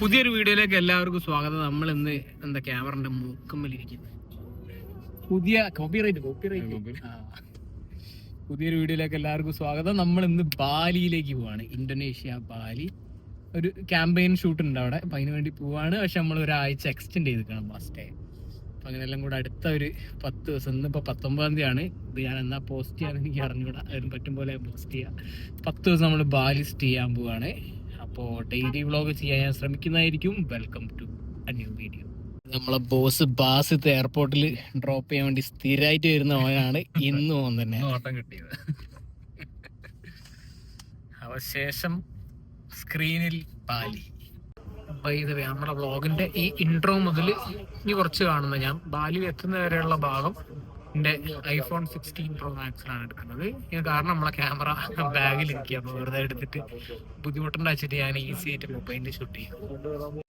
പുതിയൊരു വീഡിയോയിലേക്ക് എല്ലാവർക്കും സ്വാഗതം. നമ്മൾ ഇന്ന് എന്താ ക്യാമറന്റെ മൂക്കമ്മലിരിക്കുന്നു. പുതിയ കോപ്പിറൈറ്റ് കോപ്പിറൈറ്റ് പുതിയൊരു വീഡിയോയിലേക്ക് എല്ലാവർക്കും സ്വാഗതം. നമ്മൾ ഇന്ന് ബാലിയിലേക്ക് പോവാണ്. Indonesia Bali. ഒരു ക്യാമ്പയിൻ ഷൂട്ട് ഉണ്ട് അവിടെ. അപ്പൊ അതിന് വേണ്ടി പോവാണ്. പക്ഷെ നമ്മൾ ഒരാഴ്ച എക്സ്റ്റെൻഡ് ചെയ്തിരിക്കണം ഫസ്റ്റ് അപ്പൊ അങ്ങനെല്ലാം കൂടെ അടുത്ത ഒരു പത്ത് ദിവസം. ഇന്ന് ഇന്നിപ്പോ പത്തൊമ്പതാം തീയതിയാണ്. ഇത് ഞാൻ എന്നാ പോസ്റ്റ് ചെയ്യാൻ എനിക്ക് അറിഞ്ഞുകൂടാ അതിന് പറ്റും പോലെ പോസ്റ്റ് ചെയ്യാം. പത്ത് ദിവസം നമ്മൾ ബാലി സ്റ്റേ ചെയ്യാൻ പോവാണ്. അപ്പോൾ ഡെയിലി വ്ലോഗ് ചെയ്യാൻ ഞാൻ ശ്രമിക്കുന്നതായിരിക്കും. Welcome to a new video നമ്മളെ ബോസ് ബാസിത്ത് എയർപോർട്ടിൽ ഡ്രോപ്പ് ചെയ്യാൻ വേണ്ടി സ്ഥിരമായിട്ട് വരുന്ന ഓനാണ് ഇന്നും ഓൻ തന്നെ. ഓട്ടം കിട്ടിയത്. അവശേഷം സ്ക്രീനിൽ പാലി. വൈദവേ നമ്മുടെ വ്ളോഗിന്റെ ഈ ഇൻട്രോ മുതൽ ഇനി കുറച്ച് കാണുന്ന ഞാൻ. ബാലി എത്തുന്ന വരെയുള്ള ഭാഗം എന്റെ ഐഫോൺ സിക്സ്റ്റീൻ പ്രോ മാക്സിലാണ് എടുക്കുന്നത്. ഇത് കാരണം നമ്മളെ ക്യാമറ ബാഗിൽ അപ്പൊ വെറുതെ എടുത്തിട്ട് ബുദ്ധിമുട്ടുണ്ട് വെച്ചിട്ട് ഞാൻ ഈസി ആയിട്ട് മൊബൈലിൽ ഷൂട്ട് ചെയ്യും.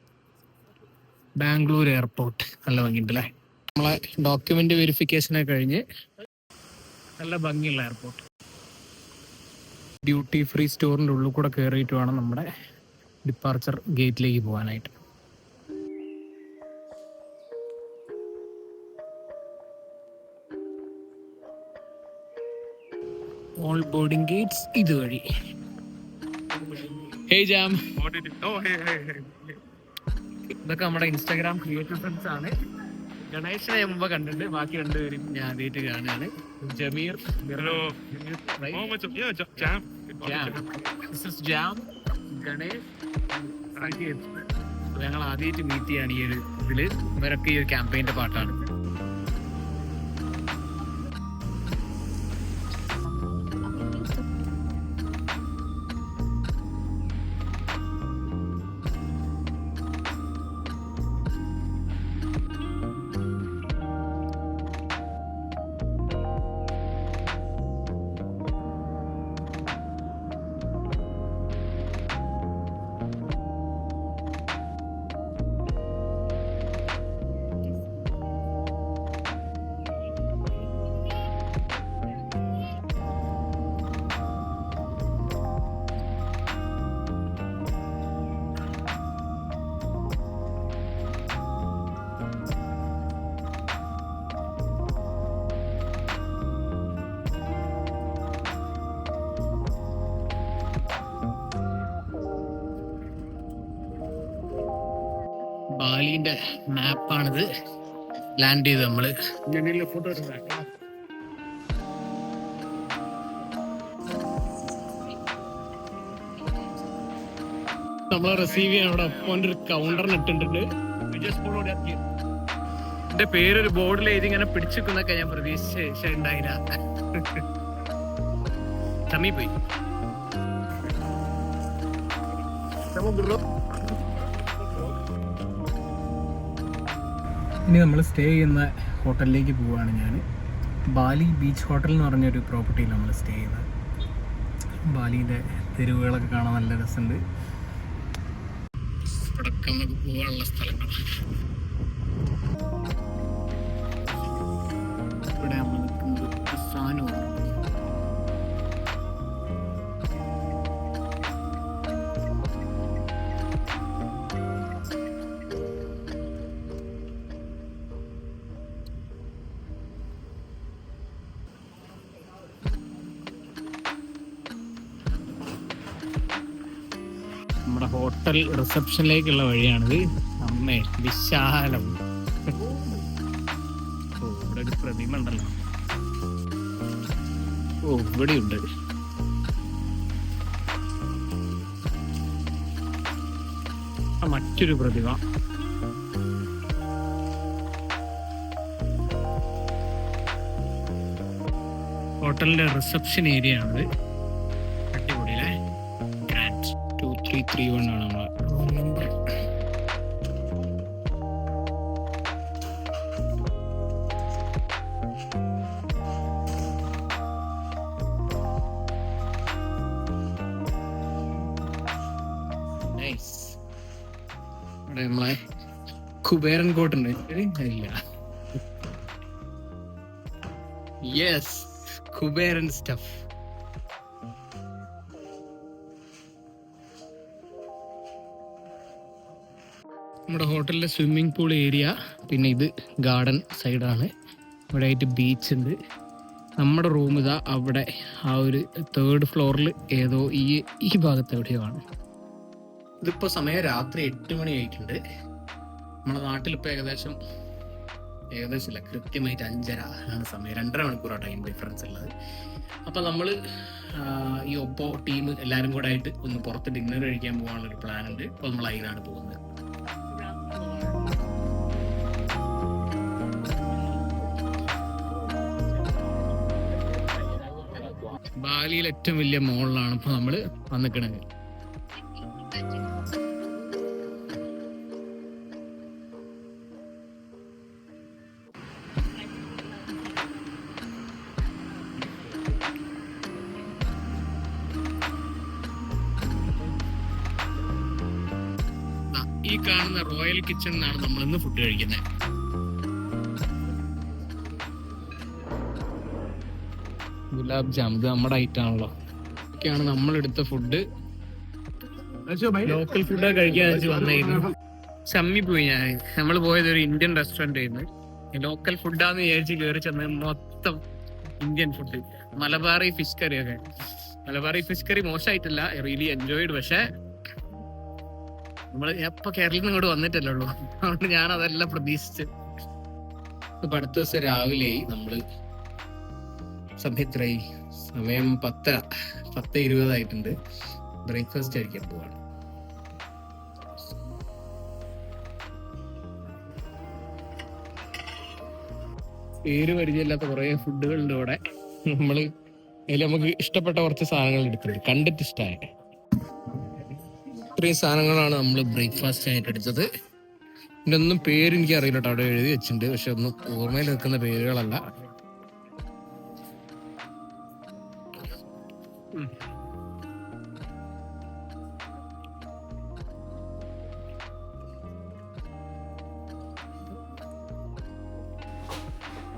ബാംഗ്ലൂർ എയർപോർട്ട് നല്ല ഭംഗിയുണ്ട് അല്ലേ നമ്മളെ ഡോക്യുമെന്റ് വെരിഫിക്കേഷൻ ഒക്കെ കഴിഞ്ഞ് നല്ല ഭംഗിയുള്ള എയർപോർട്ട് ഡ്യൂട്ടി ഫ്രീ സ്റ്റോറിന്റെ ഉള്ളിൽ കൂടെ കയറിയിട്ട് വേണം നമ്മുടെ ഡിപ്പാർച്ചർ ഗേറ്റിലേക്ക് പോകാനായിട്ട്. ഓൾ ബോർഡിംഗ് ഗേറ്റ്സ് ഇതുവഴി. ഹേ ജാം Oh. ഇതൊക്കെ നമ്മുടെ ഇൻസ്റ്റാഗ്രാം ക്രിയേറ്റീവ് ഫ്രണ്ട്സ് ആണ്. ഗണേശനെ ഞാൻ മുമ്പ് കണ്ടിട്ടുണ്ട്. ബാക്കി രണ്ടുപേരും ഞാൻ ആദ്യമായിട്ട് കാണുകയാണ്. ജമീർ Jam. ജാം ഗണേഷ് ഞങ്ങൾ ആദ്യമായിട്ട് മീറ്റ് ചെയ്യാണ് ഈ ഒരു ഇതിൽ ഇവരൊക്കെ ഈ ഒരു ക്യാമ്പയിന്റെ പാട്ടാണ്. ബാലിന്റെ മാപ്പാണിത്. ലാൻഡ് ചെയ്ത് നമ്മൾ. ഫോട്ടോ എടുക്കാം നമ്മളെ റിസീവ് ചെയ്യാൻ അവിടെ ഒപ്പം ഒരു കൗണ്ടറിന് ഇട്ടിട്ടുണ്ട്. എന്റെ പേരൊരു ബോർഡിൽ എഴുതി ഇങ്ങനെ പിടിച്ചിക്കുന്നൊക്കെ ഞാൻ പ്രതീക്ഷിച്ച ഉണ്ടായില്ല. ചമ്മി പോയി. ഇനി നമ്മൾ സ്റ്റേ ചെയ്യുന്ന ഹോട്ടലിലേക്ക് പോവുകയാണ് ഞാൻ. ബാലി ബീച്ച് ഹോട്ടൽ എന്ന് പറഞ്ഞൊരു പ്രോപ്പർട്ടിയിൽ നമ്മൾ സ്റ്റേ ചെയ്യുന്നത്. ബാലിന്റെ തെരുവുകളൊക്കെ കാണാൻ നല്ല രസമുണ്ട്. പോകാനുള്ള സ്ഥലങ്ങൾ ഹോട്ടൽ റിസപ്ഷനിലേക്കുള്ള വഴിയാണിത്. അമ്മേ വിശാലം. ഓ ഇവിടെ ഒരു പ്രതിമ ഉണ്ടല്ലോ. ഓ ഇവിടെയുണ്ട്. മറ്റൊരു പ്രതിമ. ഹോട്ടലിന്റെ റിസപ്ഷൻ ഏരിയ ആണിത് ടു ത്രീ വൺ ആണ് നമ്മളെ. റൂം നമ്പർ നമ്മളെ കുബേരൻ ഇല്ല. യെസ് കുബേരൻ സ്റ്റഫ് നമ്മുടെ ഹോട്ടലിലെ സ്വിമ്മിംഗ് പൂൾ ഏരിയ പിന്നെ ഇത് ഗാർഡൻ സൈഡാണ്. ഇവിടെ ആയിട്ട് ബീച്ച് ഉണ്ട്. നമ്മുടെ റൂം ഇതാ അവിടെ ആ ഒരു തേർഡ് ഫ്ലോറിൽ ഏതോ ഈ ഈ ഭാഗത്ത് എവിടെയോ ആണ്. ഇതിപ്പോൾ സമയം രാത്രി എട്ട് മണി ആയിട്ടുണ്ട്. നമ്മുടെ നാട്ടിലിപ്പോൾ ഏകദേശം ഏകദേശം ഇല്ല കൃത്യമായിട്ട് അഞ്ചര ആണ് സമയം. രണ്ടര മണിക്കൂറാണ് ടൈം ഡിഫറൻസ് ഉള്ളത്. അപ്പോൾ നമ്മൾ ഈ ഒപ്പോ ടീം എല്ലാവരും കൂടെ ആയിട്ട് ഒന്ന് പുറത്ത് ഡിന്നർ കഴിക്കാൻ പോകാനുള്ളൊരു പ്ലാൻ ഉണ്ട്. അപ്പോൾ നമ്മൾ അതിനാണ് പോകുന്നത്. ബാലിയിൽ ഏറ്റവും വലിയ മോളിലാണ് ഇപ്പൊ നമ്മൾ വന്നിക്കണത്. ഈ കാണുന്ന റോയൽ കിച്ചൺ എന്നാണ് നമ്മൾ ഇന്ന് ഫുഡ് കഴിക്കുന്നത്. ഗുലാബ് ജാം ഇത് നമ്മുടെ ഐറ്റം ആണല്ലോ. ഒക്കെയാണ് നമ്മൾ എടുത്ത ഫുഡ് ലോക്കൽ ഫുഡ് കഴിക്കാൻ വെച്ച് വന്നായിരുന്നു ചമ്മി പോയി ഞാൻ. നമ്മൾ പോയത് ഒരു ഇന്ത്യൻ റെസ്റ്റോറന്റ് ആയിരുന്നു. ലോക്കൽ ഫുഡാന്ന് വിചാരിച്ച് കയറി ചെന്ന് മൊത്തം Indian food Malabari fish curry ഒക്കെ. മലബാറി ഫിഷ് കറി മോശമായിട്ടില്ല റിയലി എൻജോയ്ഡ് പക്ഷെ നമ്മൾ എപ്പൊ കേരളത്തിൽ നിന്ന് ഇങ്ങോട്ട് വന്നിട്ടല്ലേ ഉള്ളൂ. അതുകൊണ്ട് ഞാൻ അതെല്ലാം പ്രതീക്ഷിച്ച്. ഇപ്പൊ അടുത്ത ദിവസം രാവിലെ നമ്മൾ സമയം എത്രയായി സമയം പത്തര. പത്ത് ഇരുപതായിട്ടുണ്ട്. ബ്രേക്ക്ഫാസ്റ്റ് കഴിക്കാൻ പോവാണ്. പേര് പരിചയമില്ലാത്ത കുറെ ഫുഡുകളുണ്ട് ഇവിടെ. നമ്മൾ അതിൽ നമുക്ക് ഇഷ്ടപ്പെട്ട കുറച്ച് സാധനങ്ങൾ എടുത്തിട്ടുണ്ട്. കണ്ടിട്ട് ഇഷ്ടമായ ഇത്രയും സാധനങ്ങളാണ് നമ്മൾ ബ്രേക്ക്ഫാസ്റ്റ് ആയിട്ട് എടുത്തത്. ഇതിന്റെ ഒന്നും പേര് എനിക്ക് അറിയില്ല കേട്ടോ. അവിടെ എഴുതി വെച്ചിട്ടുണ്ട്. പക്ഷെ ഒന്നും ഓർമ്മയിൽ നിൽക്കുന്ന പേരുകളല്ല.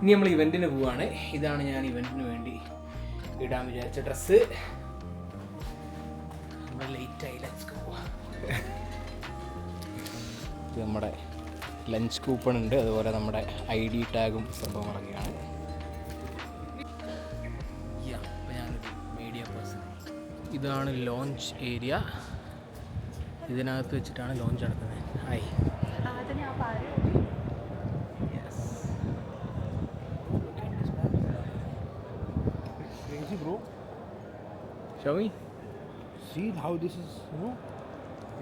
ഇനി നമ്മൾ ഇവന്റിന് പോവാണ്. ഇതാണ് ഞാൻ ഇവന്റിന് വേണ്ടി ഇടാൻ വിചാരിച്ച ഡ്രസ്സ്. ഗോ ഇത് നമ്മുടെ ലഞ്ച് കൂപ്പൺ ഉണ്ട്. അതുപോലെ നമ്മുടെ ഐ ഡി ടാഗും സംഭവങ്ങളൊക്കെയാണ്. ഇതാണ് ലോഞ്ച് ഏരിയ ഇതിനകത്ത് വെച്ചിട്ടാണ് ലോഞ്ച് നടക്കുന്നത് hi Crazy, bro. Show me See how this is, you know,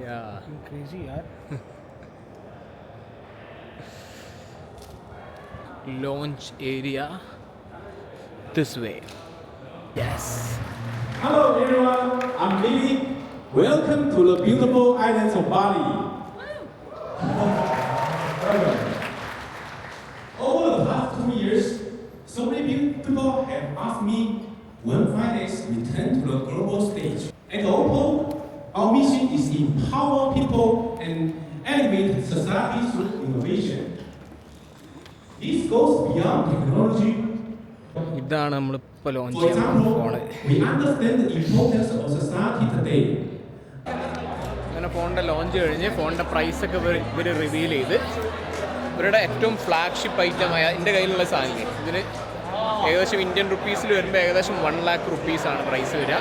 yeah fucking crazy, yaar. launch area this way. Yes. Hello everyone, I'm Lily. Welcome to the beautiful islands of Bali. Over the past two years, so many people have asked me when finance return to the global stage. ഇതാണ് നമ്മളിപ്പോൾ launch ചെയ്യുന്ന ചെയ്യാൻ phone. അങ്ങനെ ഫോണിന്റെ launch കഴിഞ്ഞ് ഫോണിന്റെ പ്രൈസൊക്കെ ഇവർ ഇവർ റിവീൽ ചെയ്ത് ഇവരുടെ ഏറ്റവും ഫ്ലാഗ്ഷിപ്പ് ഐറ്റമായ എന്റെ കയ്യിലുള്ള സാധനം ഇതിന് ഏകദേശം ഇന്ത്യൻ റുപ്പീസിൽ വരുമ്പോൾ ഏകദേശം വൺ ലാക്ക് റുപ്പീസാണ് പ്രൈസ് വരിക.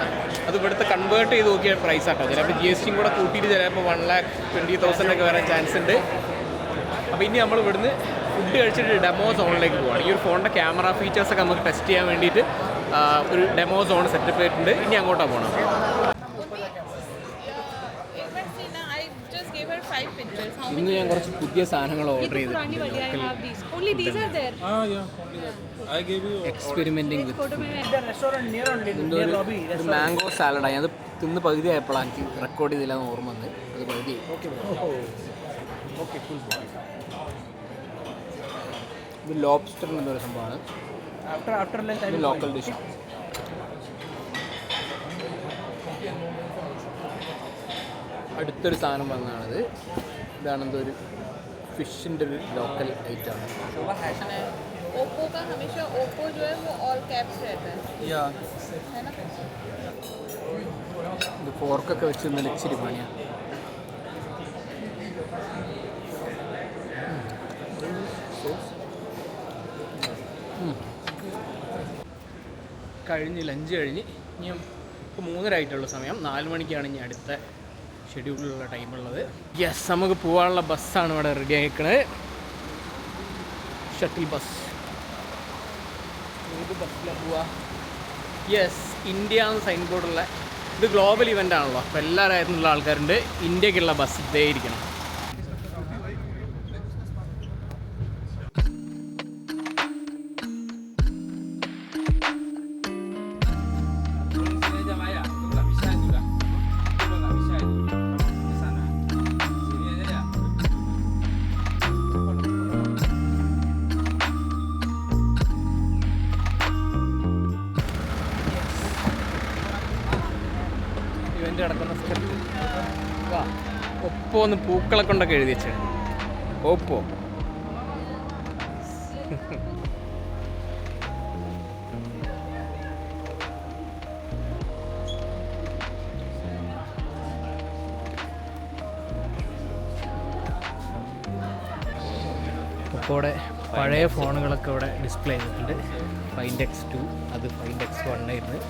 അത് ഇവിടുത്തെ കൺവേർട്ട് ചെയ്ത് നോക്കിയ പ്രൈസ് ആട്ടോ. ചിലപ്പോൾ ജി എസ് ടിയും കൂടെ കൂട്ടിയിട്ട് ചിലപ്പോൾ വൺ ലാക്ക് ട്വന്റി തൗസൻഡ് ഒക്കെ വരാൻ ചാൻസ് ഉണ്ട്. അപ്പോൾ ഇനി നമ്മൾ ഇവിടുന്ന് ഫുഡ് കഴിച്ചിട്ട് ഡെമോ സോണിലേക്ക് പോവാണ്. ഈ ഒരു ഫോണിന്റെ ക്യാമറ ഫീച്ചേഴ്സൊക്കെ നമുക്ക് ടെസ്റ്റ് ചെയ്യാൻ വേണ്ടിയിട്ട് ഒരു ഡെമോ സോൺ സെറ്റപ്പ് ചെയ്തിട്ടുണ്ട്. ഇനി അങ്ങോട്ടാണ് പോകണം ഇന്ന് ഞാൻ കുറച്ച് പുതിയ സാധനങ്ങൾ ഓർഡർ ചെയ്തു Purani wali, I have these. Only these are there. Yeah. I gave you. Experimenting with mango സാലഡായി അത് തിന്ന് പകുതി ആയപ്പോഴാണ് എനിക്ക് റെക്കോർഡ് ചെയ്തില്ല എന്ന് ഓർമ്മ വന്ന്. അത് പകുതി. Okay, ഇത് ലോബ്സ്റ്റർ എന്നൊരു സംഭവമാണ് After after lunch, I ഇത് will ലോക്കൽ call you. ഡിഷാണ് അടുത്തൊരു സാധനം വന്നതാണിത് ഇതാണ് എന്തോ ഒരു ഫിഷിൻ്റെ ഒരു ലോക്കൽ ഐറ്റമാണ് ओप्पो का हमेशा ओप्पो जो है वो ऑल कैप्स रहता है है ना ഇത് ഫോർക്കൊക്കെ വെച്ച് ഇന്നലെ ഇച്ചിരി പണിയാണ് കഴിഞ്ഞ് ലഞ്ച് കഴിഞ്ഞ് ഇനി ഇപ്പോൾ മൂന്നര ആയിട്ടുള്ള സമയം. നാല് മണിക്കാണ് ഇനി അടുത്ത ഷെഡ്യൂളിലുള്ള ടൈമുള്ളത് യെസ് നമുക്ക് പോകാനുള്ള ബസ്സാണ് ഇവിടെ റെഡി ആയിക്കണത് ഷട്ടിൽ ബസ് ഏത് ബസ്സിലാണ് പോവാ? യെസ് ഇന്ത്യ എന്ന സൈൻ ബോർഡുള്ള ഇത് ഗ്ലോബൽ ഇവന്റ് ആണല്ലോ. അപ്പോൾ എല്ലാവരായിരുന്നുള്ള ആൾക്കാരുണ്ട്. ഇന്ത്യക്കുള്ള ബസ് ഇതേ ഇരിക്കണം. ഒപ്പോ ഒന്ന് പൂക്കളെ കൊണ്ടൊക്കെ എഴുതി വെച്ചേ ഓപ്പോ ഇവിടെ പഴയ ഫോണുകളൊക്കെ ഇവിടെ ഡിസ്പ്ലേ ചെയ്തിട്ടുണ്ട് ഫൈൻഡ് എക്സ് ടു അത് ഫൈൻഡ് എക്സ് വൺ ആയിരുന്നു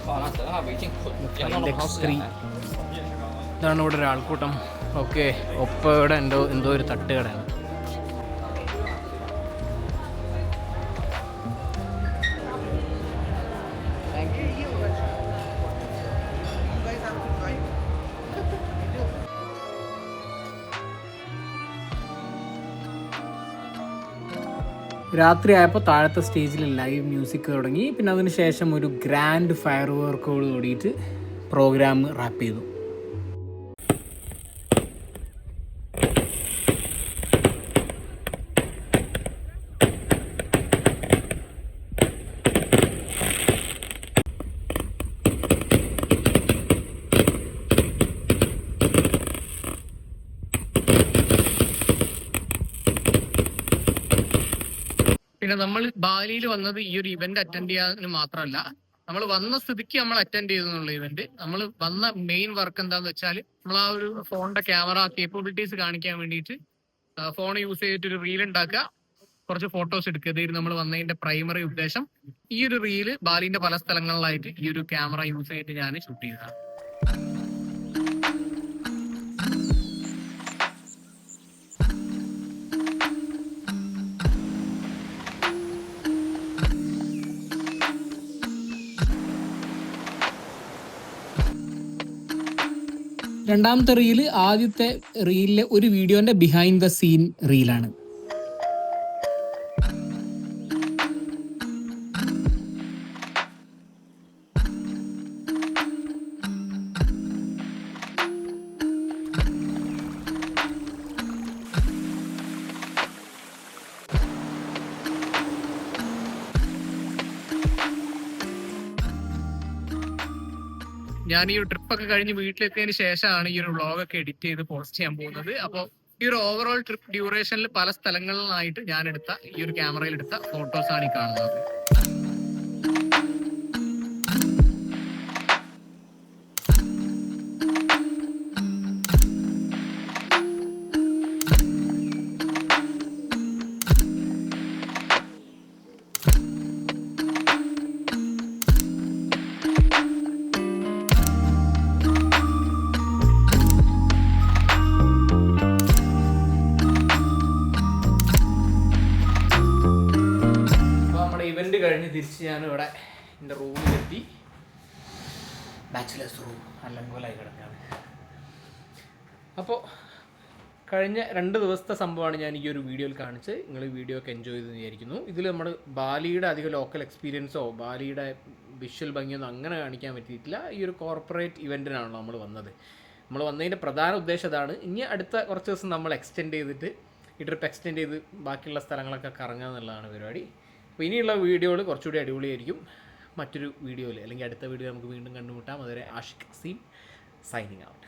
ഫൈൻഡ് എക്സ് ത്രീ ഇതാണ് ഇവിടെ ഒരാൾക്കൂട്ടം. ഓക്കെ ഒപ്പ ഇവിടെ എന്തോ എന്തോ ഒരു തട്ടുകടയാണ്. രാത്രി ആയപ്പോൾ താഴത്തെ സ്റ്റേജിൽ ലൈവ് മ്യൂസിക് തുടങ്ങി. പിന്നെ അതിന് ശേഷം ഒരു ഗ്രാൻഡ് ഫയർ വർക്കോട് കൂടിയിട്ട് പ്രോഗ്രാം റാപ്പ് ചെയ്തു. പിന്നെ നമ്മൾ ബാലിയിൽ വന്നത് ഈ ഒരു ഇവന്റ് അറ്റൻഡ് ചെയ്യാൻ മാത്രമല്ല. നമ്മൾ വന്ന സ്ഥിതിക്ക് നമ്മൾ അറ്റൻഡ് ചെയ്തെന്നുള്ള ഇവന്റ് നമ്മൾ വന്ന മെയിൻ വർക്ക് എന്താന്ന് വെച്ചാൽ നമ്മൾ ആ ഒരു ഫോണിന്റെ ക്യാമറ കേപ്പബിലിറ്റീസ് കാണിക്കാൻ വേണ്ടിയിട്ട് ഫോൺ യൂസ് ചെയ്തിട്ട് ഒരു റീൽ ഉണ്ടാക്കുക. കുറച്ച് ഫോട്ടോസ് എടുക്കുക. ഇതായിരുന്നു നമ്മൾ വന്നതിന്റെ പ്രൈമറി ഉദ്ദേശം. ഈ ഒരു റീൽ ബാലിന്റെ പല സ്ഥലങ്ങളിലായിട്ട് ഈ ഒരു ക്യാമറ യൂസ് ചെയ്തിട്ട് ഞാൻ ഷൂട്ട് ചെയ്തതാണ്. രണ്ടാമത്തെ റീൽ ആദ്യത്തെ റീലിലെ ഒരു വീഡിയോന്റെ ബിഹൈൻഡ് ദ സീൻ റീലാണ് ഞാൻ ഈ ട്രിപ്പ് ഒക്കെ കഴിഞ്ഞ് വീട്ടിലെത്തിയതിന് ശേഷമാണ് ഈ ഒരു വ്ളോഗ് ഒക്കെ എഡിറ്റ് ചെയ്ത് പോസ്റ്റ് ചെയ്യാൻ പോകുന്നത്. അപ്പോൾ ഈ ഒരു ഓവറോൾ ട്രിപ്പ് ഡ്യൂറേഷനിൽ പല സ്ഥലങ്ങളിലായിട്ട് ഞാൻ എടുത്ത ഈ ഒരു ക്യാമറയിൽ എടുത്ത ഫോട്ടോസ് ആണ് ഈ കാണുന്നത്. ഇവിടെ എന്റെ റൂമിലെത്തി. ബാച്ചിലേഴ്സ് റൂം അല്ലങ്കോലായി കിടക്കുകയാണ്. അപ്പോൾ കഴിഞ്ഞ രണ്ട് ദിവസത്തെ സംഭവമാണ് ഞാൻ ഈ ഒരു വീഡിയോയിൽ കാണിച്ച് നിങ്ങൾ വീഡിയോ ഒക്കെ എൻജോയ് ചെയ്തെന്ന് വിചാരിക്കുന്നു. ഇതിൽ നമ്മൾ ബാലിയുടെ അധികം ലോക്കൽ എക്സ്പീരിയൻസോ ബാലിയുടെ വിഷ്വൽ ഭംഗിയൊന്നും അങ്ങനെ കാണിക്കാൻ പറ്റിയിട്ടില്ല. ഈ ഒരു കോർപ്പറേറ്റ് ഇവന്റിനാണല്ലോ നമ്മൾ വന്നത്. നമ്മൾ വന്നതിന്റെ പ്രധാന ഉദ്ദേശം അതാണ്. ഇനി അടുത്ത കുറച്ച് ദിവസം നമ്മൾ എക്സ്റ്റെൻഡ് ചെയ്തിട്ട് ഈ ട്രിപ്പ് എക്സ്റ്റെൻഡ് ചെയ്ത് ബാക്കിയുള്ള സ്ഥലങ്ങളൊക്കെ കറങ്ങുക എന്നുള്ളതാണ് പരിപാടി. അപ്പോൾ ഇനിയുള്ള വീഡിയോകൾ കുറച്ചുകൂടി അടിപൊളിയായിരിക്കും. മറ്റൊരു വീഡിയോയിൽ അല്ലെങ്കിൽ അടുത്ത വീഡിയോ നമുക്ക് വീണ്ടും കണ്ടുമുട്ടാം. അതുവരെ ആഷിഖ് സീൻ സൈനിങ് ഔട്ട്